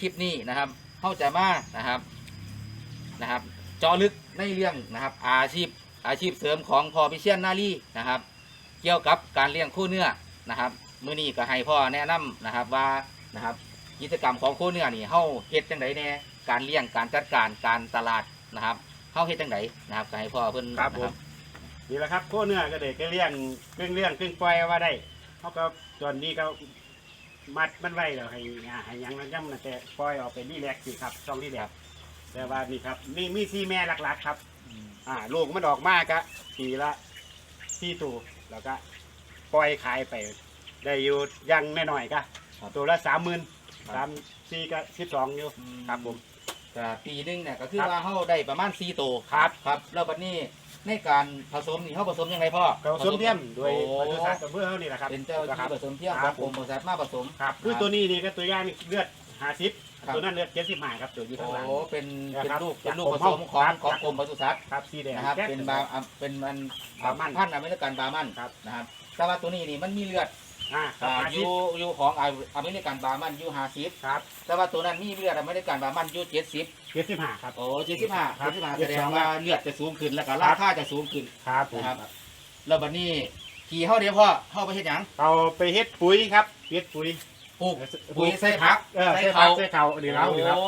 คลิปนี้นะครับเข้าใจมานะครับนะครับเจาะลึกในเรื่องนะครับ อาชีพอาชีพเสริมของพ่อพิเชียนนาลีนะครับ เกี่ยวกับการเลี้ยงคู่เนื้อนะครับมื้อนี้ก็ให้พ่อแนะนำนะครับว่านะครับกิจกรรมของคู่เนื้อนี่เฮาเฮ็ดจังไดแน่การเลี้ยงการจัดการการตลาดนะครับเฮาเฮ็ดจังไดนะครับก็ให้พ่อเพิ่นครับนะผมนี่แหละครับโคเนื้อก็เด็กก็เลี้ยงเครื่องเลี้ยงเครื่องปล่อยว่าได้เขาก็ตอนนี้ก็ มัดมันไว้แล้วให้หาให้หยังมันย่ำนะแต่ปล่อยออกไปนี่แหลกสิครับช่องที่แหลกแต่ว่านี่ครับมีมีซีแม่หลักๆครับอืมอ่าลูกมันออกมากะปีละที่ตัวแล้วก็ปล่อยขายไป ได้อยู่อยังน้อยๆก็ตัวละสามหมื่นสามสี่ก็สิบสองอยู่ ครับผม ก็ปีหนึงเนี่ยก็คือครับว่าเฮาได้ประมาณ4โตวครับ ครับ แล้วบัดนี้ ในการผสมนี่เฮาผสมยังไงพ่อเราสมเทียมโดยโอ้ปศุสัตว์กับเพื่อเขานี่แหละครับ เป็นเจ้าครัที่บผสมเทียมคครัรับบผมบริษัทมาผสม ครับคือตัวนี้นี่ก็ตัวย่างนี่เลือดหาซิปครับ ตัวนั้นเลือดเจ็ดสิบห้าครับตัวอยู่ข้างหลัง โอ้เป็นนะเป็นครับลูกเป็นลูกจากผกรสมมของครับ ของกรมปศุสัตว์ครับสีแดงนะครับ แก๊ส เป็นบาอะเป็นมันบามัน พันธุ์อเมริกันบามันครับ นะครับแต่ว่าตัวนี้นี่มันมีเลือด อ่าครัอ่าบอยู่อยู่ของอเมริกันบามันอยู่50ครับแต่ว่าตัวนั้นมีเลือดอเมริกันบามันอยู่70เจ็ดสิบห้าครับ โอ้75ครับ75เจ็แสดดสงองว่าเลือดจะสูงขึ้นแล้วก็ราคาจะสูงขึ้น ครับผมนะครับ แล้วบัดนี้ขี่เฮาเดี๋ยวพ่อเฮาไปเฮ็ดหยังเอาไปเฮ็ดปุ๋ยครับเฮ็ดปุ๋ย ปลูกปุ๋ยใส่ผักเออใส่ใส่เขาผักใส่เขาดีแล้วดีแล้วโอ้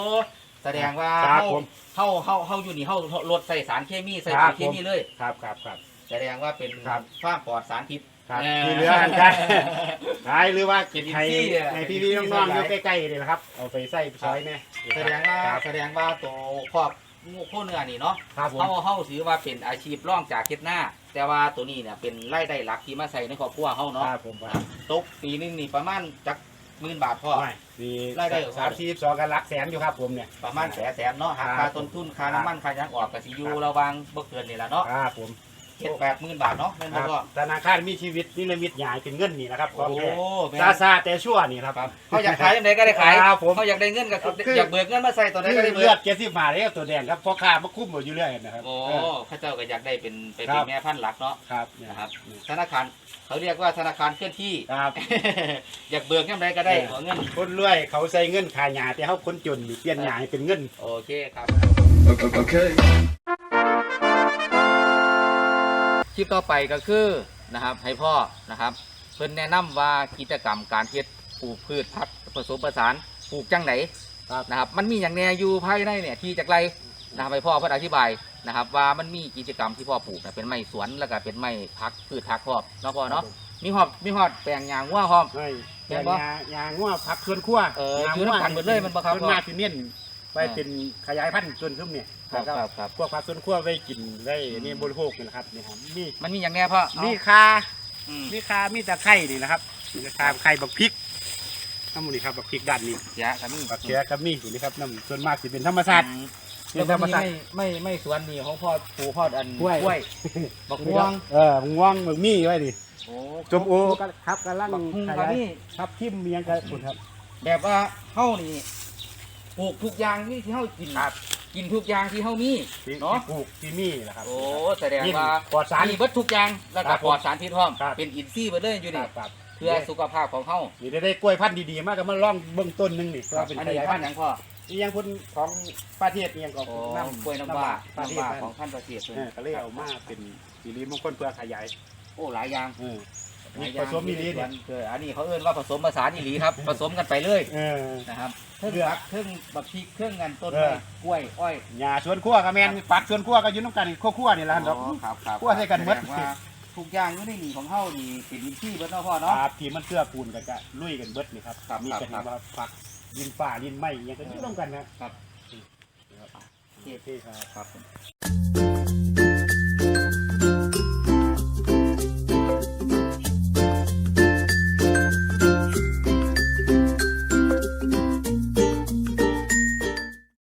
แสดงว่าครับเฮาผมเฮาเฮาเฮาอยู่นี่เฮาลดใส่สารเคมีใส่ครัสาบรเคมีเลย ครับครับครับ แสดงว่าเป็นครับฟ้าร์มปลอดสารพิษ ครับเออที่เหลือกันได้ขายหรือว่าเป็นอินใครทรีย์เนี่ยในพี่พี่ๆน้องๆอยู่ใกล้ๆนี่แหละครับ เอาไปใส่ซอยเนี่ยแสดงว่าครับ แสดงว่าตัวครอบงูโคเนื้อนี่เนาะครับผมเฮาเฮาถือว่าเป็นอาชีพร่องจากเฮ็ดหน้า แต่ว่าตัวนี้เนี่ยเป็นรายได้หลักที่มาใส่ในครอบครัวเฮาเนาะครับผมครับตกปีหนึงนี่ประมาณจักหมื่นบาทพ่อ ไม่มีรายได้สามสี่สองกันหลักแสนอยู่ครับผมเนี่ย ประมาณแสนแสนเนาะหักครับค่าต้นทุนค่าน้ำมันค่าหยังออกก็สิอยู่ระหวังบ่เกินนี่ล่ะเนาะ ครับผม เจ็ดแปดหมื่นบาทเนาะแม่นคบ่รับพ่อธนาคารมีชีวิตนิรมิตใหญ่เป็นเงินนี่นะครับขโอ้องแท้แม่นซาซาแต่ชั่วนี่ครับ ครับเขาอยากขายยังไงก็ได้ขายครับผม เขาอยากได้เงินก็คืออยากเบิกเงินมาใส่ตัวไหนนี่ก็ได้เบิเลือกดเจ็ดสิบบาทเลยครับตัวแดงครับพ่อค้ามาคุ้มหมดอยู่เรื่อยนะครับโอ้เออ เข้าเจ้าก็อยากได้เป็นไปครัเป็นบแม่พันธุ์หลักเนาะครับเนี่ยนะครับธนาคารเขาเรียกว่าธนาคารเคลื่อนที่ ครับ อยากเบิกยังไงก็ได้เออขอเงิน คนรวยเขาใส่เงินขายหยาแต่เขาคนจนนี่เปลี่ยนหยาให้เป็นเงิน โอเคครับ Okay. คลิปต่อไปก็คือนะครับให้พ่อนะครับ เพิ่นแนะนำว่ากิจกรรมการเฮ็ดปลูกพืชผักผสมผสานปลูกจังไหนครับนะครับ มันมีอย่างแน่อยู่ภายในเนี่ยที่จากไรนะครับให้พ่อเพิ่นอธิบายนะครับ ว่ามันมีกิจกรรมที่พ่อปลูกนะเป็นไม้สวนแล้วก็เป็นไม้พักพืชผักพร้อมเนาะพ่อเนาะมีหอบมีหอดแปลงยางว่าพร้อมไม่แม่แต่นบ่ยาหยางัวผักสวนครัวเออหญ้าอยู่น้ำกันหมดเลยมันบ่ครับส่วนมากที่เน้น ไปอ่าเป็นขยายพันธุ์จนขึ้นเนี่ยครับแล้วคก็รับครับ พวกผักสวนครัวไว้กินไว้อืมนี่บริโภคนี่นะครับนี่ครับมีมันมีอย่างแน่พ่อเอามีคาอืมมีคามีตะไคร้นี่นะครับมีตะไคร้ไข่บักพริกน้ำมันนี่ครับบักพริกด้านนี้เสียครับมีบักเขือกับมีอยู่นี่ครับน้ำส่วนมากสิเป็นธรรมชาติอืมเป็แล้วนก็ธรรมมีชาติไม่ไม่ไม่สวนนี่ของพ่อปลูกพ่ออันกล้วย กล้วยบักม่วงเออม่วงบักมีไว้ดิโอ้จมโอก็ครับกำลังบักฮุงขกับยายนี่ครับทิมเมียงกับคุณครับ แบบว่าเฮานี่ ปลูกทุกอย่างนี่ที่เฮากินครับ กินทุกอย่างที่เฮามีที่เนาะที่ปลูกที่มีแหละครับ โอ้แสดงนี่ว่าปลอดสารมีเบิดทุกอย่างแล้วครัก็บปลอดสารพิษพร้อมครับ เป็นอินทรีย์เบิดเลยอยู่คนี่รับครับเพื่อสุขภาพของเฮานี่ได้ได้กล้วยพันธุ์ดีๆมากก็มาล่องเบื้องต้นหนึงนี่ก็เป็นอันขนี้ยายพัพันนธุ์ธุ์หยังพ่ออีกอย่างคนของประเทศเอียงก็โอ้น้ำกล้วยน้ำว้าประเทน้ำศว้านั่นของพันธุ์ประเทศเลยเออก็เลยเอามาเป็นสิริมงคลเพื่อขยายโอ้หลายอย่าง เออห นี่ลายอย่างผสมมีดีที่เนี่ยในสวนเอออันนี้เขาเอิ้นว่าผสมผสานอีหลีครับ ผสมกันไปเลยเออ นะครับเครื่องเลือกผักเครื่องบักพริกเครื่องกันต้นเอไม้อ กล้วยอ้อยหญ้าสวนครัวก็แม่นปักสวนครัวก็อยู่น้ำกันคั่วๆนี่แหละดอกอ๋อครับครับคั่วใส่กันหมด แสดงว่าทุกอย่างอยู่ในนี่ของเฮานี่เป็นอินทรีย์เบิดเนาะพ่อเนาะ ครับที่มันเกลือปูนก็จะลุยกันเบิดนี่ครับครับมีครับกันครับว่าผักดินป่าดินไม้อหยังก็อยู่ร่วมกันนะครับครับนี่ครับโอเคโอเคครับ ครับผม